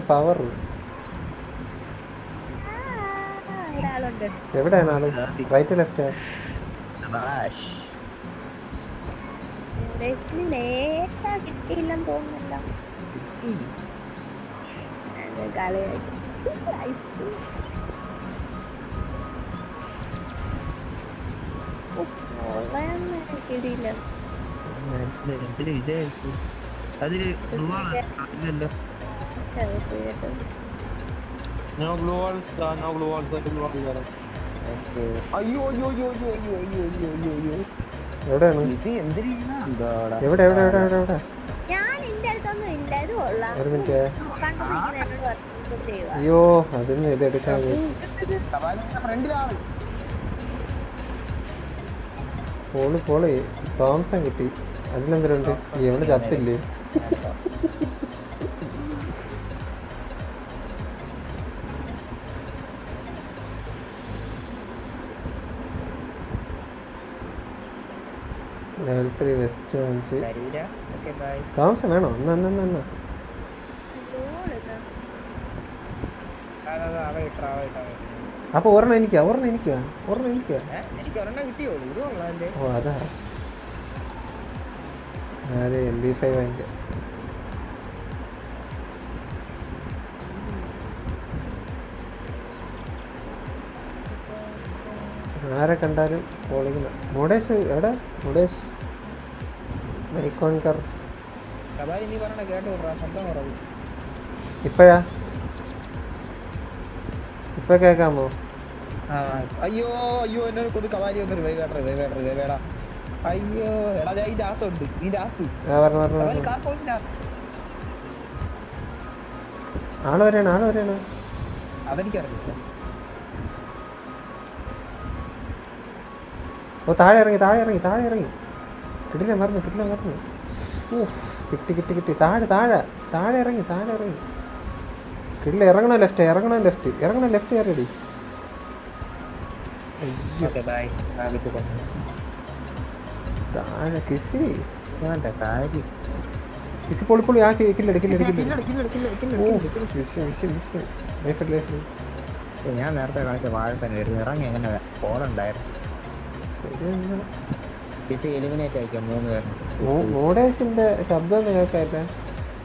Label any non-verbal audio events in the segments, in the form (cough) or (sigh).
Power എവിടെയാണ് ആൾ right left തോന്നുന്നില്ല അതിൽ uh, are. അയ്യോ അയ്യോ അയ്യോ അയ്യോ അയ്യോ അയ്യോ അയ്യോ അയ്യോ അയ്യോ എവിടെയാണ് ഇത് എന്തിനാ എവിടെ എവിടെ എവിടെ എവിടെ ഒരു മിനിറ്റ് അയ്യോ അതിന്ന് ഇത് എടുക്കാൻ പോളി പോളി തോംസൺ കിട്ടി അതിലെന്തരുണ്ട് എവിടെ ചത്തില്ലേ ലെവൽ ത്രീ വെസ്റ്റ് വാങ്ങിച്ച് തരൂല ഓക്കെ ബൈ തോംസൺ വേണോ എന്നാ എന്നാ, എന്നാ അവ ഇട്ടാ അവ ഇട്ടാ അപ്പൊ ഒരെണ്ണം എനിക്ക് ഒരെണ്ണം എനിക്ക് ഒരെണ്ണം എനിക്ക്. ഓ അതാ. അതെ എം ബി ഫൈവ് എന്റെ ആരെ കണ്ടാലും കോളിംഗ് മോഡേഷ് എവിടെ? മോഡേഷ്. മൈക്കോൺകർ. ഇപ്പഴാ? ഇപ്പൊ കേക്കാമോ? അയ്യോ അയ്യോ എന്നെ കൊതു കവാലി ഒന്ന് റിവൈവ് കേട്ടോ റിവൈവ് കേട്ടോ റിവൈവ് വേടാ അയ്യോ എടാ ഈ ഡാസ് ഉണ്ട് ഈ പോയിട്ടില്ല ആൾ വരെയാണ് ആൾ വരെയാണ്. അതെനിക്കറിയില്ല. ഓ താഴെ ഇറങ്ങി താഴെ ഇറങ്ങി താഴെ ഇറങ്ങി. കിട്ടില്ല മറന്നു കിട്ടില്ല മറന്നു. ഊഫ് കിട്ടി കിട്ടി കിട്ടി. താഴെ താഴെ താഴെ ഇറങ്ങി താഴെ ഇറങ്ങി. കിട്ടില്ല ഇറങ്ങണോ ലെഫ്റ്റ് ഇറങ്ങണോ ലെഫ്റ്റ് ഇറങ്ങണോ ലെഫ്റ്റ് കയറിയടി. താഴെ കിസി. കിസി പൊളി പൊളി. ആ ഞാൻ നേരത്തെ കാണിച്ച വാഴ തന്നെ ഇരുന്ന് ഇറങ്ങി എങ്ങനെ ഫോണുണ്ടായിരുന്നു കിസി എലിമിനേറ്റ് ആയിരിക്കാം മൂന്ന് പേരും. മൂടേഷിന്റെ ശബ്ദം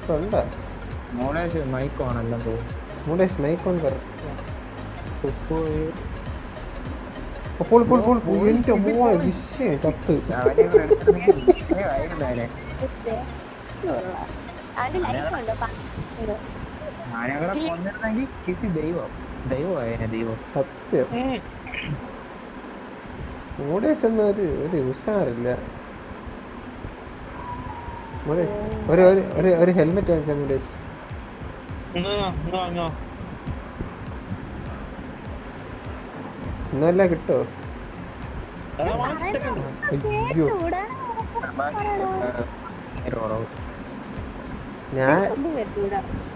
ഒന്ന് മൂടേഷ് മൈക്കോണെല്ലാം മൂടേഷ് മൈക്കോൺ കറക്റ്റ് അപ്പോൾ ഇപ്പോൾ ഇപ്പോൾ എനിക്ക് മോളെ വിഷയ ചത്ത്. സത്യം. ഒരു ഉഷാറില്ല. ഒരു ഹെൽമെറ്റ് വാങ്ങിച്ചാൽ ഇന്നല്ല കിട്ടോ? ഞാൻ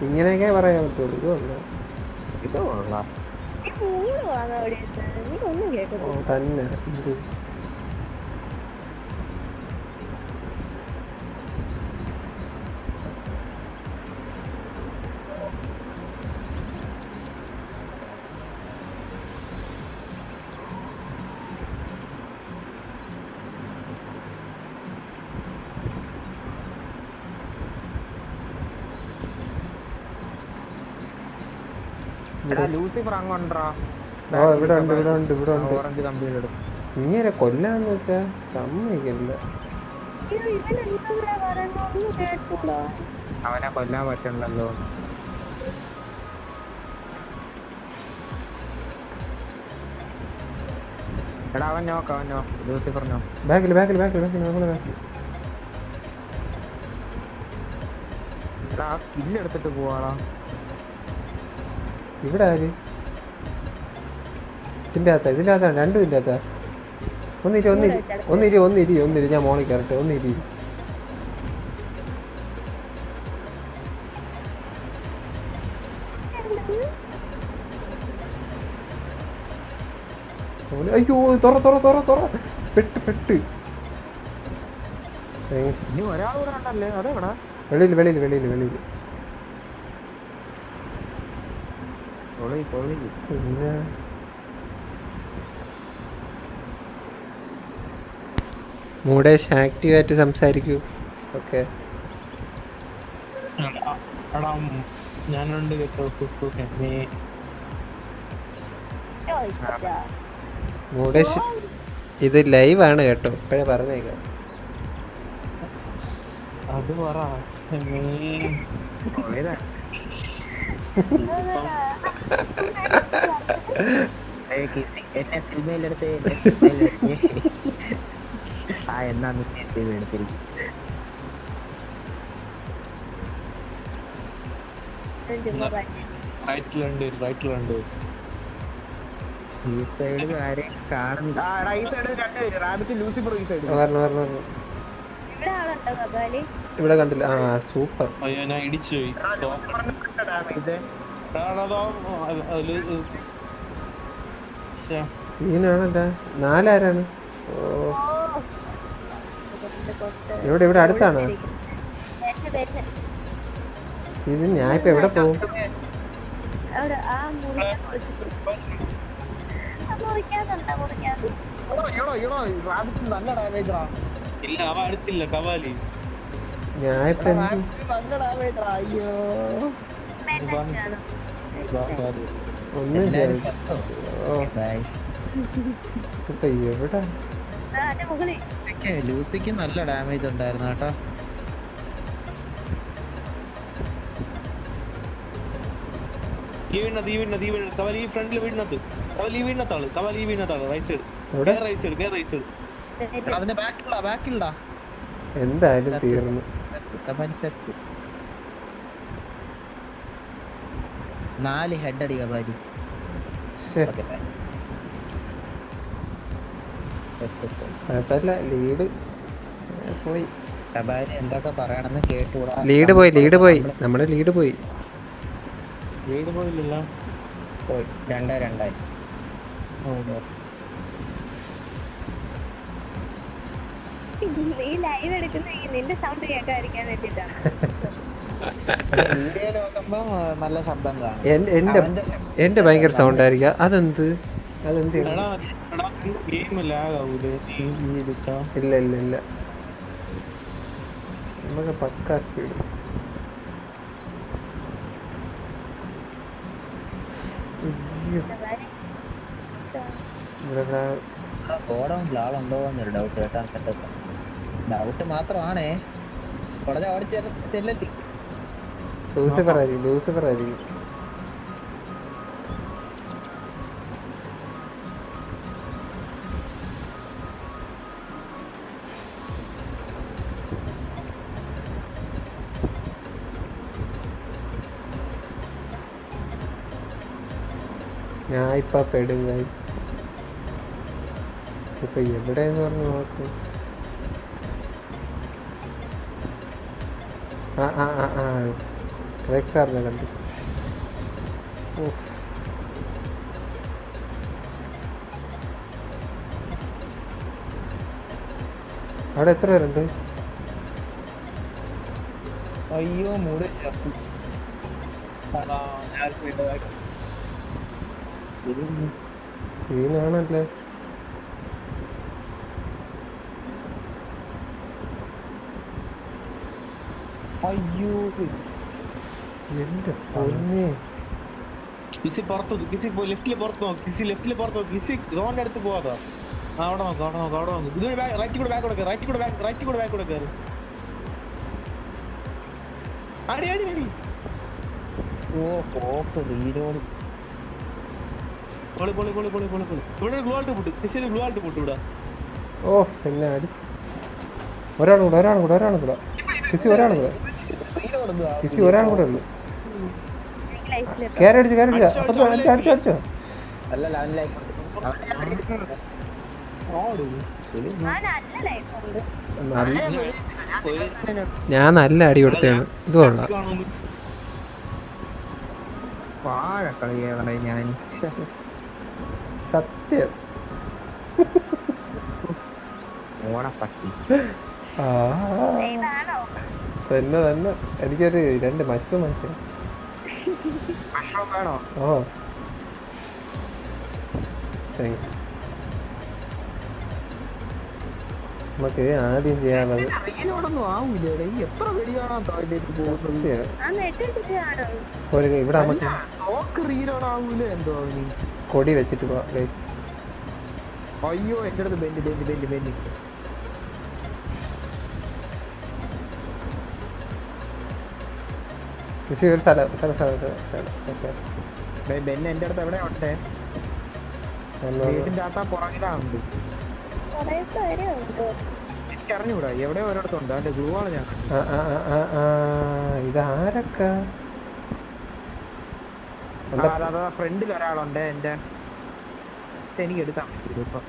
ഇങ്ങനെയൊക്കെ പറയാൻ പറ്റുള്ളൂ. ഇതൊന്നും ഇത് തന്നെ. ഇവിടെ ഉണ്ട് ഇവിടെ ഉണ്ട് ഇവിടെ ഉണ്ട് ഓറഞ്ച് കമ്പിയിൽ എടുക്കും ഇങ്ങനെ കൊല്ലാന്ന് വെച്ചാ സമ്മതിക്കില്ല അവനെ കൊല്ലാൻ പറ്റണ്ടല്ലോ. എടാ അവൻ നോക്ക് അവൻ നോക്ക്. ലൂസിഫർ നോക്ക്. ബാക്കിൽ ബാക്കിൽ ബാക്കിൽ ബാക്കിൽ നമ്മളെ ബാക്കിൽ എടാ ആ എടുത്തിട്ട് പോവാടാ. ഇവിടെ ആര്? ഇതിന്റെ അകത്താ ഇതിന്റെ അകത്താണ് രണ്ടും ഇതിന്റെ അകത്താ. ഒന്നിരി ഒന്നിരി ഒന്നിരി ഒന്നിരി ഒന്നിരി. ഞാൻ മോളിൽ കയറട്ടെ ഒന്നിരി. അയ്യോ തുറ തുറ തുറ തുറ. പെട്ട് പെട്ട്. വെളിയിൽ വെളിയിൽ വെളിയിൽ വെളിയിൽ. പൊളി പൊളി ഇല്ല മൂടേഷ് ആക്റ്റീവായിട്ട് സംസാരിക്കൂ. ഓക്കെ. ഇത് ഞാനുണ്ട് മൂടേഷ് ഇത് ലൈവാണ് കേട്ടോ ഇപ്പഴേ പറഞ്ഞേക്കാം. അത് പറ (laughs) (laughs) എന്നെ സിനിമയിലെടുത്ത് എന്നെ സിനിമയിലെടുത്ത്. ആ എന്നാ സിനിമ എടുത്തിരിക്കും റൈറ്റിലുണ്ട് റൈറ്റിലുണ്ട് ഈ സൈഡ് ആരെ ആ ഈ സൈഡ് രണ്ടുപേര് റാബിറ്റ് ലൂസിഫർ ഈ സൈഡ് ഇവിടെ കണ്ടില്ല. ആ സൂപ്പർ. അയ്യോ ഞാൻ ഇടിച്ചു പോയി. സീനാണല്ല. നാലാരാണ്? ഓ ഇവിടെ ഇവിടെ അടുത്താണ്? ഇത് ഞാൻ ഇപ്പൊ എവിടെ പോകും ഞാൻ ഇപ്പൊ ഒന്നും ഇപ്പൊ എവിടെ? ലൂസിക്ക് നല്ല ഡാമേജ് ഉണ്ടായിരുന്നു കേട്ടോ. ഈ വീണത് ഈ വീണത് ഈ വീണത് കവാലി ഈ ഫ്രണ്ടിൽ വീണത് കവാലി ഈ വീണത്താൾ കവാലി ഈ വീണത്താൾ റൈറ്റ് സൈഡ് സൈഡ് കേ റൈറ്റ് സൈഡ് അതിന്റെ ബാക്കിലുള്ള ബാക്കിലുള്ള എന്തായാലും തീർന്നു. നാല് ഹെഡ് അടി കബാരി കുഴപ്പമില്ല. ലീഡ് പോയി. എന്തൊക്കെ പറയണമെന്ന് കേട്ടുകൂടാ ലീഡ് പോയി ലീഡ് പോയി. നമ്മുടെ ലീഡ് പോയി. ലീഡ് പോയില്ലല്ലോ. പോയി. രണ്ടേ രണ്ടായി. ഈ ലൈവ് എടുക്കുന്ന ഈ നിന്റെ സൗണ്ട് കേൾക്കാതിരിക്കാൻ വേണ്ടിട്ടാണ് എന്റെ ഭയങ്കര സൗണ്ട് ആയിരിക്കാം. അതെന്ത്? അതെന്ത് ഇല്ല ഇല്ല ഇല്ല. നമുക്ക് പക്കാ സ്പീഡ് ഡൗട്ട് മാത്രമാണേ. കുറച്ച് ഓടി ചെല്ലെത്തി. ലൂസിഫർ ആയിരിക്കും ലൂസിഫർ ആയിരിക്കും ഞാൻ ഇപ്പൊ പെടും ഗൈസ് ഇപ്പൊ എവിടെയെന്ന് പറഞ്ഞു നോക്ക്. സാറിനെ കണ്ടു. അവിടെ എത്ര പേരുണ്ട്? അയ്യോ മൂടെ. ഞാൻ. സീനാണല്ലേ? അയ്യോ. എന്റെ പൊന്നെ. കിസി പുറത്തു കിസി ലെഫ്റ്റിൽ പുറത്ത് നോക്ക് കിസി ലെഫ്റ്റിൽ പുറത്ത് നോക്ക് കിസി സോണിന്റെ അടുത്ത് പോവാതാ അവിടെ നോക്ക് അവിടെ നോക്ക് അവിടെ നോക്ക്. ഇത് റൈറ്റ് കൂടെ ബാക്ക് കൊടുക്കുക റൈറ്റ് കൂടെ ബാക്ക് റൈറ്റ് കൂടെ ബാക്ക് കൊടുക്കാറ് അടി അടി അടി. ഓ പോക്ക് റീലോഡ് പൊളി പൊളി പൊളി പൊളി പൊളി പൊളി. ഇവിടെ ഗ്ലൂ ആൾട്ട് പൊട്ടു. കിസിന് ഗ്ലൂ ആൾട്ട് പൊട്ടു ഇവിടെ. ഓ എന്നെ അടിച്ച്. ഒരാളും കൂടെ ഒരാളും കൂടെ ഒരാളും കൂടെ. കിസി ഒരാളും കൂടെ. കിസി ഒരാളും കൂടെ ഉള്ളു. കയറി അടിച്ചു കയറി അടിച്ചു. അടിച്ചു ഞാൻ നല്ല അടി കൊടുത്തതാണ്. ഇത് കൊള്ളാം. വാഴ ഞാൻ സത്യം. തന്നെ തന്നെ. എനിക്കൊരു രണ്ട് മഷ്റൂം മനസ്സിലായി ഓ. താങ്ക്സ് നമുക്ക് ആദ്യം ചെയ്യാനുള്ളത് ഒരു ഇവിടെ നമുക്ക് നോക്ക് റീലോഡ് ആവൂലേ എന്തോ കൊടി വെച്ചിട്ട് പോവാം ഗൈസ് അയ്യോ എന്റെ അടുത്ത് ബെന്റ് ബെന്റ് ബെന്റ് ബെന്റ് കൃഷി ഒരു സ്ഥലം സ്ഥലം സ്ഥലം സ്ഥലം സ്ഥലം. സ്ഥലം ബെ- ബെന്ന് എന്റെ അടുത്ത് എവിടെ ഉണ്ട്. അകത്താ പുറകിലാണ്ട് കൊറേ പേര് ഉണ്ട് എനിക്ക് അറിഞ്ഞൂടാ എവിടെ ഒരിടത്തുണ്ട്? അവന്റെ ആണ് ഞാൻ ഇതാരൊക്കെ എന്താ ഫ്രണ്ടിൽ ഒരാളുണ്ട് എന്റെ എനിക്ക് എടുക്കാൻ പറ്റില്ല ഇപ്പൊ.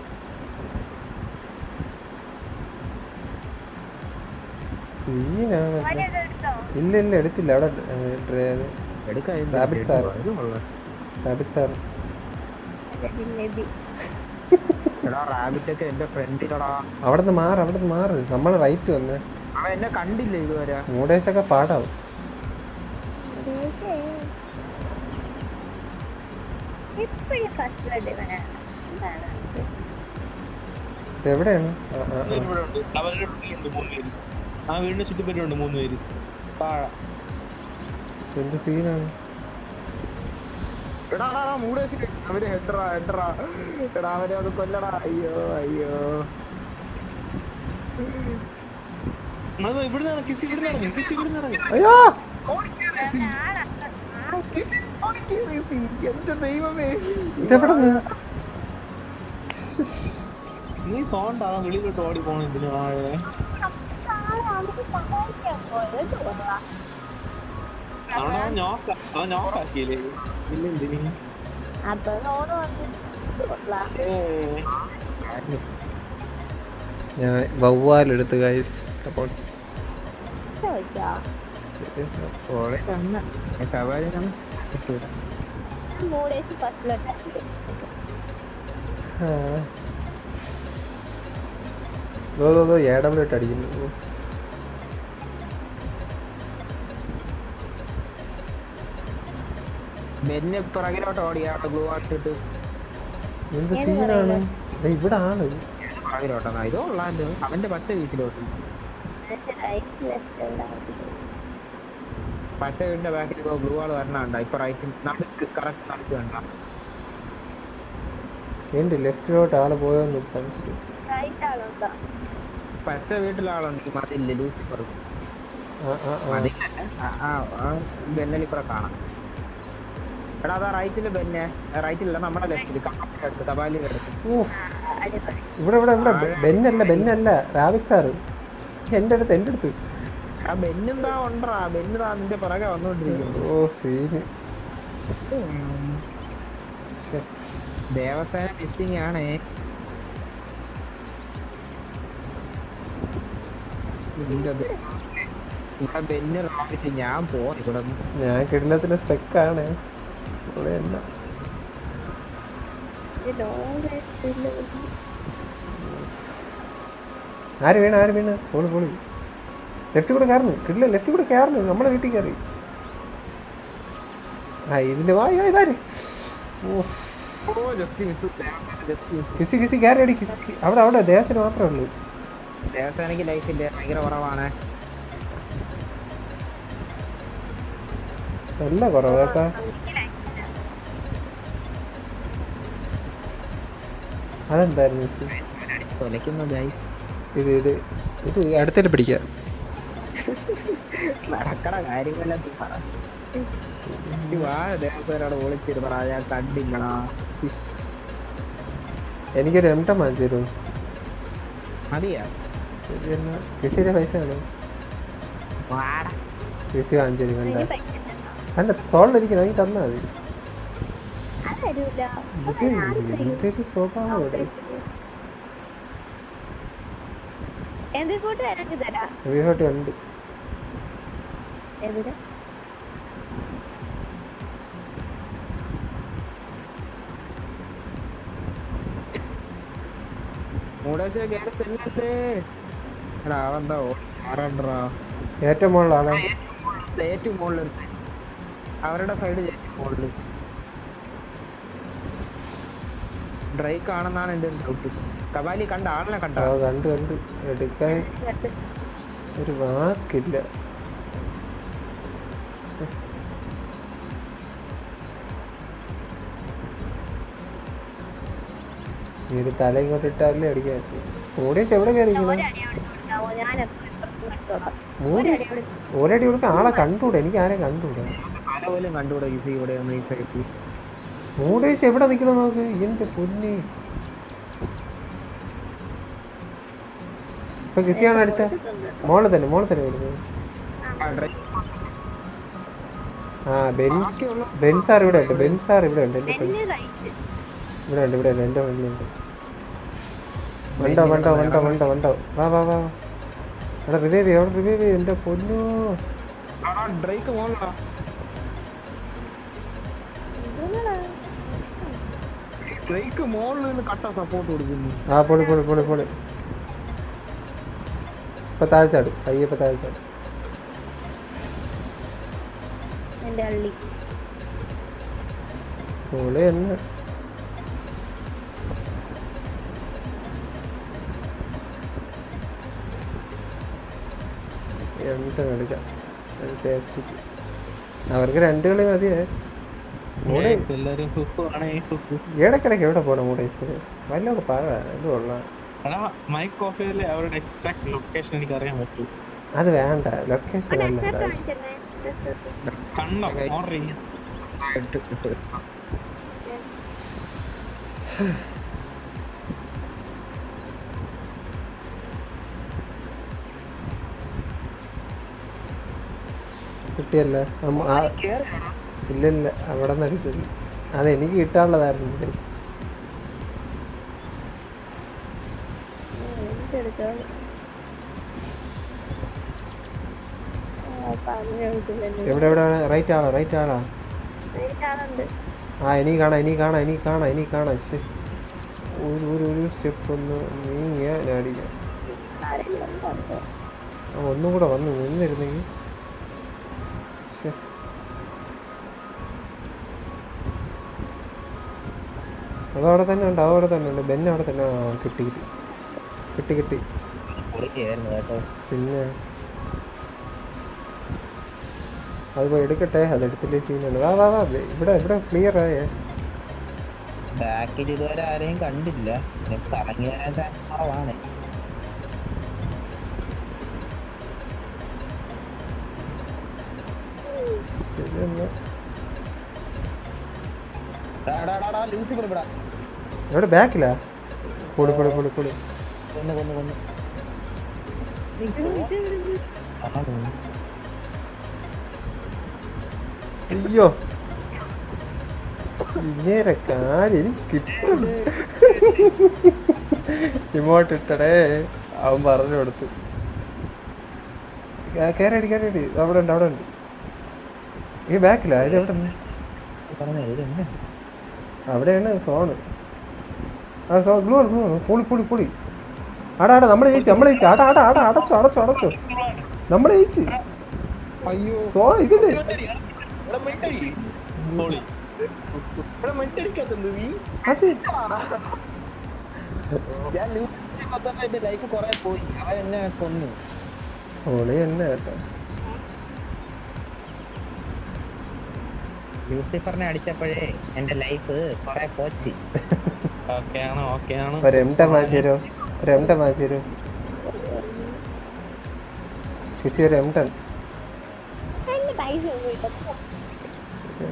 ഇല്ല ഇല്ല എടുത്തില്ല. അവിടെ റാബിറ്റ് സാർ റാബിറ്റ് ഒക്കെ എന്റെ മാറ അവിടുന്ന് മാറ് അവിടെ നിന്ന് മാറ്. നമ്മൾ റൈറ്റ് വന്ന്. എന്നെ കണ്ടില്ല ഇതുവരെ? മൂടേശൊക്കെ പാടാവും. എവിടെയാണ് ആ വീടിന് ചുറ്റുപറ്റുണ്ട് മൂന്ന് പേര്. എന്ത് സീനാണ് എടാ എടാ, എടാ, മൂടേശ് അവർ ഹെഡറാ ഹെഡറാ. എടാ അവരെ അത് കൊല്ലടാ. അയ്യോ അയ്യോ. അയ്യോ. എന്റെ ദൈവമേ. നീ സോണ്ടാ വെളിയിലോട്ട് ഓടി പോണ ഇതിന് താഴെ. അവൻ നോക്ക അവൻ നോക്കാക്കിയില്ലേ അപ്പൊ വവ്വാലെടുത്ത് ഗൈസ് അപ്പോൾ ചോദിച്ചോ ഓളെ ബെന്നെ പിറകിലോട്ട് ഓടിയാ ഗ്ലൂ ആട്ടിട്ട് എന്ത് സീനാണ് ദേ ഇവിടെ ആണ് പിറകിലോട്ടാ ഇത് ഉള്ളാണ്ട് അവന്റെ പച്ച വീട്ടിലോട്ട്. പച്ച വീടിന്റെ ബാക്കിൽ ഗ്ലൂ ആൾ വരണണ്ട ഇപ്പൊ റൈറ്റ് നടുക്ക് കറക്റ്റ് നടുക്ക് കണ്ട. എന്റെ ലെഫ്റ്റിലോട്ട് ആൾ പോയോന്നൊരു സംശയം. പച്ച വീട്ടിലാളുണ്ട് മതില്ല ലൂസിഫർ ആ ആ ആ. മതില്ല ആ ആ ബെന്നലിപ്പുറ കാണാം. എടാ അതാ റൈറ്റിൽ പിന്നെ റൈറ്റിലല്ല നമ്മുടെ ലെഫ്റ്റിൽ ഊഫ്. അടിപൊളി. ഇവിടെ ഇവിടെ ഇവിടെ. ബെന്നല്ല ബെന്നല്ല. റാബിക് സാറ്. എന്റെ അടുത്ത് എന്റെ അടുത്ത്. ആ ബെന്നും താ ഉണ്ടാ ബെന്ന് താ നിന്റെ പിറകെ വന്നോണ്ടിരിക്കുന്നു. ഓ സീന്. ദേവസേന മിസ്സിങ് ആണേ. ഞാൻ കിടിലത്തിന്റെ സ്പെക്കാണ് ലോങ് ആര് വീണ് ആര് വീണ്? Poly poly. ലെഫ്റ്റ് കൂടെ കയറുന്നു. കിട്ടില്ല ലെഫ്റ്റ് കൂടെ കയറുന്നു. നമ്മളെ വീട്ടിൽ കയറി. ആ ഇതിന്റെ വായോ ഇതാര്? കിസി കിസി കയറി അടി കിസി അവിടെ അവിടെ ദേശത്തിന് മാത്രമേ ഉള്ളൂ. ദേവസേനക്ക് ലൈഫില്ല ഭയങ്കര കുറവാണ്. നല്ല കുറവ് കേട്ടാ. അതെന്തായിരുന്നു കൊലക്കുന്നതായി ഇത് ഇത് ഇത് അടുത്തിട്ട് പിടിക്കാം. നടക്കണ കാര്യമല്ല വിളിച്ചിരുന്നടാ ഞാൻ കണ്ടില്ലടാ. എനിക്കൊരു എം ടെം വാങ്ങിച്ചു തരുമോ? മതിയാ? പൈസ ആണ് തരും അല്ല തോളിലിരിക്കണം നീ തന്നാൽ മതി. തരൂല. ഇത് എന്തൊരു സ്വഭാവം എനിക്ക് തരാം? ഉണ്ട്. എവിടെ? ഏറ്റവും മുകളിലാണ്? ഏറ്റവും മുകളിൽ അവരുടെ സൈഡ് ഏറ്റവും മുകളിൽ. ഡ്രൈക്ക് ആണെന്നാണ് എന്റെ ഒരു ഡൗട്ട് കബാലി കണ്ട ആളിനെ കണ്ട. കണ്ട് കണ്ട്. എടുക്കാൻ ഒരു വാക്കില്ല. ഇത് തല ഇങ്ങോട്ട് ഇട്ടാലേ അടിക്കാൻ മൂടേശ് എവിടെ കയറിയിരിക്കണം ഒരടി കൊടുക്കാൻ ആളെ കണ്ടൂടെ? എനിക്ക് ആരെ കണ്ടൂടെ? ആരെ പോലും കണ്ടുകൂടെ ഇത് ഇവിടെ ഒന്ന് ഈ സൈഡിൽ മൂടേശ് എവിടെ നിൽക്കണം നോക്ക്? എന്റെ പൊന്നി. ഇപ്പൊ കിസിയാണ് അടിച്ച? മോളെ തന്നെ മോളെ തന്നെ വരുന്നത് ആ ബെൻസ് ബെൻസാർ ഇവിടെ ഉണ്ട് ബെൻസാർ ഇവിടെ ഉണ്ട് എന്റെ ഇവിടെ ഉണ്ട് ഇവിടെ ഉണ്ട് എന്റെ ഉണ്ട്. വണ്ടോ വണ്ടോ വണ്ടോ വണ്ടോ വണ്ടോ. വാ വാ വാ അവിടെ റിവൈവ് ചെയ്യും അവിടെ റിവൈവ് ചെയ്യും എന്റെ പൊന്നു. ഡ്രൈക്ക് മോളാ ഡ്രൈക്ക് മോളിൽ നിന്ന് കട്ട സപ്പോർട്ട് കൊടുക്കുന്നു ആ പൊളി പൊളി പൊളി പൊളി. ഇപ്പൊ താഴെ താഴെ താഴ്ചാട് എന്റെ അള്ളി. പൊളി തന്നെ എന്താ കളിക്കാം? ഒരു സേഫ്റ്റിക്ക് അവർക്ക് രണ്ട് കളി മതിയേ. ഇടയ്ക്കിടയ്ക്ക് എവിടെ പോണം മൂടേസ് വല്ലതൊക്കെ പറ ഇത് കൊള്ളാം മൈക്ക് ഓഫ് അവരുടെ എക്സാക്ട് ലൊക്കേഷൻ എനിക്ക് അറിയാൻ പറ്റൂ. അത് വേണ്ട ലൊക്കേഷൻ അല്ല കണ്ടോ? കിട്ടിയല്ലേ? അമ്മ- ആ- ഇല്ല ഇല്ല അവിടെ നിന്ന് അടിച്ചത്. അത് എനിക്ക് കിട്ടാനുള്ളതായിരുന്നു കൊടുക്കുന്നുണ്ട് എവിടെ എവിടെ? റൈറ്റ് ആണോ റൈറ്റ് ആണോ ആളുണ്ട്. ആ ഇനി കാണാം ഇനി കാണാം ഇനി കാണാം ഇനി കാണാം. ശരി ഒരു ഒരു ഒരു സ്റ്റെപ്പ് ഒന്ന് നീങ്ങിയ ഞാൻ അടിക്കാം. ഒന്നും കൂടെ വന്ന് നിന്നിരുന്നെങ്കിൽ. അതവിടെ തന്നെ ഉണ്ട് അവിടെ തന്നെ ഉണ്ട്. ബെൻ അവിടെ തന്നെ. കിട്ടി കിട്ടി. കിട്ടി കിട്ടി. പിന്നെ? അത് പോയി എടുക്കട്ടെ. അത് എടുത്തില്ലേ സീനാണ് വാ വാ വാ. ഇവിടെ ഇവിടെ ക്ലിയർ ആയേ. ബാക്കിൽ ഇതുവരെ ആരെയും കണ്ടില്ല. കറങ്ങി വരാൻ ചാൻസ് കുറവാണ്. എവിടെ? ബാക്കിലാ? പൊടി പൊടി പൊടി പൊടി കൊന്ന് കൊന്ന് കൊന്ന്. അയ്യോ. ഇങ്ങനെ കാര്യം കിട്ടും ഇങ്ങോട്ട് ഇട്ടടേ. അവൻ പറഞ്ഞു കൊടുത്തു. കയറടി കയറടി അവിടെ ഉണ്ട് അവിടെ ഉണ്ട്. ഈ ബാക്കിലാ? ഇത് എവിടെ നിന്ന്? പറഞ്ഞേ, ഇത് എന്നെ? അവിടെയാണ് സോണ്. ആ സോ ഗ്ലൂ ഗ്ലൂ പൊളി പൊളി പൊളി. ആടാ ആടാ നമ്മൾ ജയിച്ചു നമ്മൾ ജയിച്ചു. ആടാ ആടാ ആടാ അടച്ചോ അടച്ചോ അടച്ചോ. നമ്മൾ ജയിച്ചു. അയ്യോ. സോ ഇതിണ്ട്. അത്. ഞാൻ ലൈഫ് കൊറേ പോയി. അവൻ എന്നെ കൊന്നു. പൊളി തന്നെ കേട്ടോ. ലൂസിഫറിനെ അടിച്ചപ്പോഴേ എന്റെ ലൈഫ് കുറെ പോച്ച്. ഓക്കെ ആണ് ഓക്കെ ആണ് ഒരു എംട മാച്ച് തരോ ഒരു എംട മാച്ച് തരോ കിസി ഒരു എംടൺ എന്റെ പൈസ ഒന്നും ഇല്ല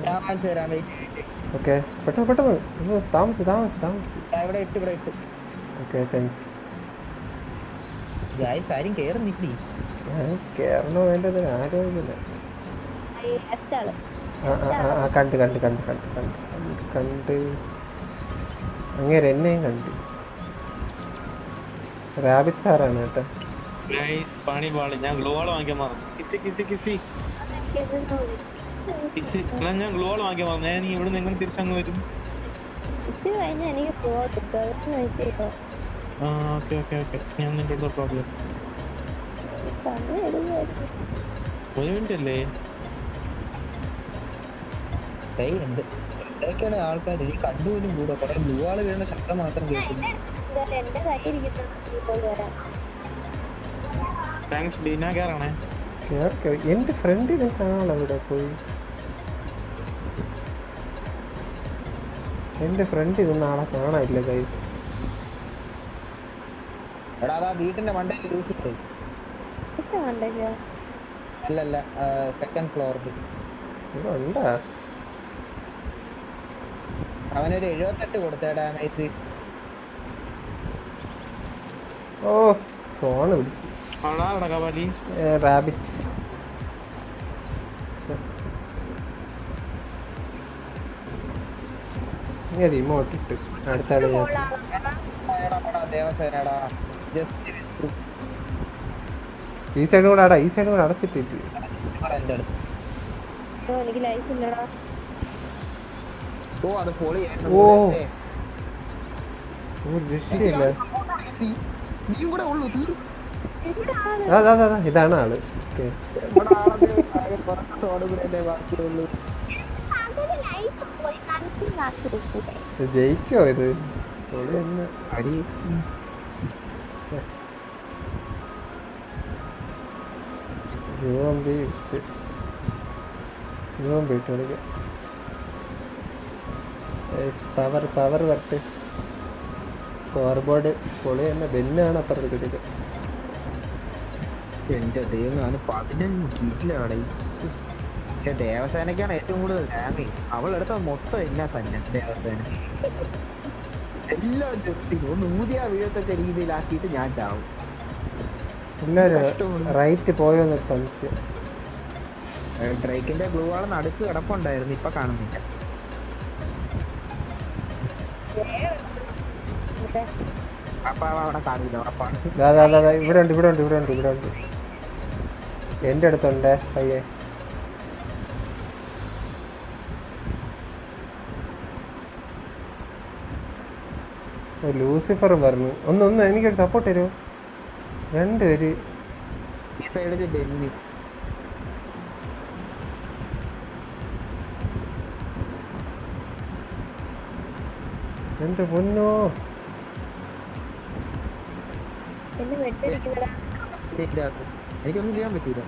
ഞാൻ കാണിച്ചു തരാം വെയിറ്റ് ഓക്കെ പെട്ടെന്ന് പെട്ടെന്ന്. അയ്യോ, താമസിച്ച് താമസിച്ച് താമസിച്ച്. ഇവിടെ ഇട്ട് ഇവിടെ ഇട്ട്. ഓക്കെ താങ്ക്സ് ഗായ്സ് ആരും കേറുന്നില്ലേ? ഞാൻ കയറണോ വേണ്ടത്? കണ്ട് കണ്ട് കണ്ട് കണ്ട് കണ്ട് കണ്ട് കണ്ട്. അങ്ങേരെ എന്നെയും കണ്ട്. റാബിറ്റ് സാറാണ് കേട്ടോ. ഗൈസ് പണി പാളി. ഞാൻ ഗ്ലൂ വാങ്ങിക്കാൻ മറന്നു. കിസി കിസി കിസി. കിസി. എടാ ഞാൻ ഗ്ലൂ വാങ്ങിക്കാൻ മറന്നു. ഞാൻ ഇവിടെ നിന്ന് എങ്ങനെ തിരിച്ചങ്ങ് വരും? ആ ഓക്കെ ഓക്കെ ഓക്കെ. ഞാൻ നിന്റെ പ്രോബ്ലം. ഒരു മിനിറ്റ് അല്ലേ? ഏയ് എന്ത് എന്തൊക്കെയാണ് ആൾക്കാർ ഈ കണ്ടുപോലും കൂടെ കുറെ ബ്ലൂവാൾ വീഴുന്ന ശബ്ദം മാത്രം കേൾക്കുന്നു. താങ്ക്സ് ഡീന കയറണേ കേറി കേറി. എന്റെ ഫ്രണ്ട് ആളെവിടെ പോയി? എന്റെ ഫ്രണ്ട് ഇതൊന്നും ആളെ കാണാനില്ല ഗൈസ് എടാ അതാ വീട്ടിന്റെ മണ്ടയിൽ ലൂസ് ഇട്ടു അല്ലല്ല സെക്കൻഡ് ഫ്ലോറിൽ ഉണ്ടാ അവനൊരു എഴുപത്തെട്ട് കൊടുത്ത ഡാമേജ് ഓ സോണ് വിളിച്ചു. റാബിറ്റ് നീ ഇട്ട് അടുത്ത ഈ സൈഡ് കൂടെ അടാ ഈ സൈഡും കൂടെ അടച്ചിട്ടിട്ട്. എനിക്ക് ലൈഫ് ഇല്ലടാ. അത് പൊളി ഓ. ഒരു രക്ഷയില്ല നീ കൂടെ ഉള്ളു തീർന്നു ഇവിടെ ആൾ അതാ അതാ അതാ ഇതാണ് ആൾ ജയിക്കോ ഇത് അതിന് പോയിട്ട് പോയി കൺഫ്യൂസ് ആക്കി പവർ പവർ വർട്ട് സ്കോർ ബോർഡ് പൊളി തന്നെ. ബെന്നാണ് അപ്പുറത്ത് കിട്ടിയത് എന്റെ ദൈവം പതിനഞ്ച് കില്ലാണ് പക്ഷെ ദേവസേനക്കാണ് ഏറ്റവും കൂടുതൽ ഡാമേജ് അവൾ എടുത്ത മൊത്തം എല്ലാം തന്നെ ദേവസേന? എല്ലാം ജസ്റ്റ് ഒന്ന് ഊതിയ വീഴത്തക്ക രീതിയിലാക്കിയിട്ട് ഞാൻ ചാവും. റൈറ്റ് പോയോ എന്നൊരു സംശയം. ഡ്രൈക്കിന്റെ ബ്ലൂ വാൾ നടുക്ക് കിടപ്പുണ്ടായിരുന്നു ഇപ്പൊ കാണുന്നില്ല. ഇവിടെ ഉണ്ട് ഇവിടെ ഉണ്ട് ഇവിടെ ഉണ്ട് ഇവിടെ ഉണ്ട്. എന്റെ അടുത്തുണ്ട് അയ്യേ ലൂസിഫറും പറഞ്ഞു. ഒന്ന് ഒന്ന് എനിക്കൊരു സപ്പോർട്ട് തരുമോ രണ്ടുപേര്. സൈഡിൽ പൊന്നോ. എനിക്കൊന്നും ചെയ്യാൻ പറ്റൂല.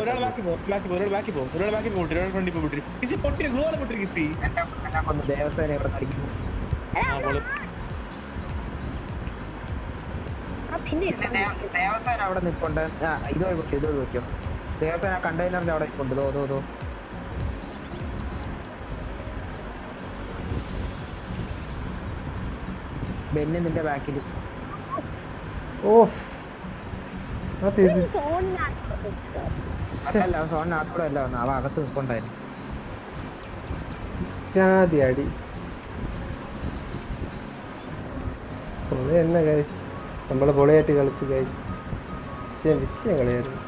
ഒരാൾ ബാക്കി പോ ബാക്കി പോ ഒരാൾ ബാക്കി പോ ഒരാൾ ബാക്കി പോ ഒരാൾ ഫ്രണ്ടിൽ പോട്ടെ കിസി പൊട്ടി ഗ്ലൂ ആണ് പൊട്ടി കിസി എന്നെ കൊന്ന് ദേവസേന ദേവസേന അവിടെ നിൽപ്പുണ്ട് ഇത് ഇത് വെക്കും ദേവസേന കണ്ടെയ്നറിന്റെ അവിടെ നിൽപ്പുണ്ട് ദോ ദോ ദോ. ബെന്ന് നിന്റെ ബാക്കിൽ ഓഫ്. അതല്ല സോണിനകത്തൂടെ അല്ല വന്നു. അവ അകത്ത് നിൽപ്പുണ്ടായിരുന്നു. ജാതി അടി. പൊളി തന്നെ ഗൈസ് നമ്മൾ പൊളിയായിട്ട് കളിച്ചു ഗൈസ് വിഷയം വിഷയം കളിയായിരുന്നു.